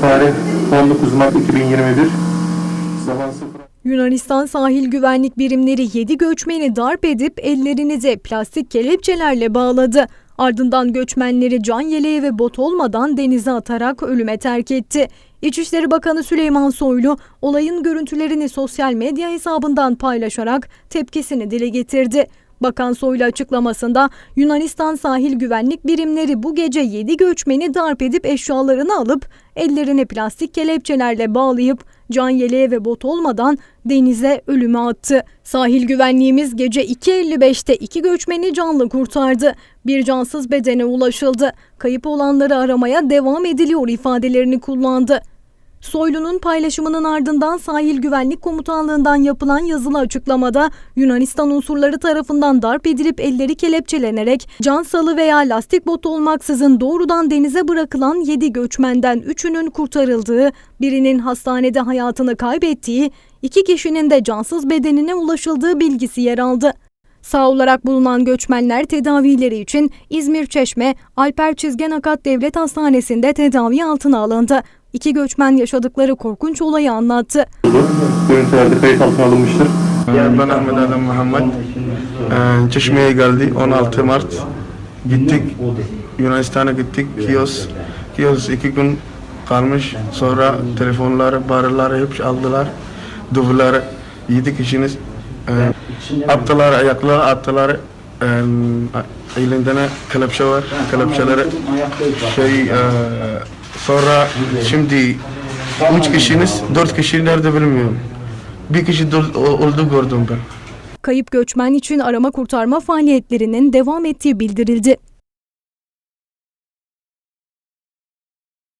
Tarih 19 Mart 2021. Zaman 0. Yunanistan sahil güvenlik birimleri 7 göçmeni darp edip ellerini de plastik kelepçelerle bağladı. Ardından göçmenleri can yeleği ve bot olmadan denize atarak ölüme terk etti. İçişleri Bakanı Süleyman Soylu olayın görüntülerini sosyal medya hesabından paylaşarak tepkisini dile getirdi. Bakan Soylu açıklamasında Yunanistan sahil güvenlik birimleri bu gece 7 göçmeni darp edip eşyalarını alıp ellerini plastik kelepçelerle bağlayıp can yeleği ve bot olmadan denize ölüme attı. Sahil güvenliğimiz gece 2.55'te iki göçmeni canlı kurtardı. Bir cansız bedene ulaşıldı. Kayıp olanları aramaya devam ediliyor ifadelerini kullandı. Soylu'nun paylaşımının ardından Sahil Güvenlik Komutanlığı'ndan yapılan yazılı açıklamada Yunanistan unsurları tarafından darp edilip elleri kelepçelenerek can salı veya lastik bot olmaksızın doğrudan denize bırakılan 7 göçmenden 3'ünün kurtarıldığı, birinin hastanede hayatını kaybettiği, iki kişinin de cansız bedenine ulaşıldığı bilgisi yer aldı. Sağ olarak bulunan göçmenler tedavileri için İzmir Çeşme Alper Çizgen Akat Devlet Hastanesi'nde tedavi altına alındı. İki göçmen yaşadıkları korkunç olayı anlattı. Görüntülerde kayıt altına alınmıştır. Ben Ahmet Adem Muhammed. Ee, Çeşme'ye geldi 16 Mart. Gittik Yunanistan'a gittik. Kiyos. Kiyos iki gün kalmış. Sonra telefonları, barları hep aldılar. Duvarları yedi kişiniz. Ee, attılar, ayakları attılar. Ee, elinde kelepçe var. Kelepçeleri şey e, sonra şimdi üç kişiniz, dört kişi nerede bilmiyorum. Bir kişi oldu gördüm ben. Kayıp göçmen için arama kurtarma faaliyetlerinin devam ettiği bildirildi.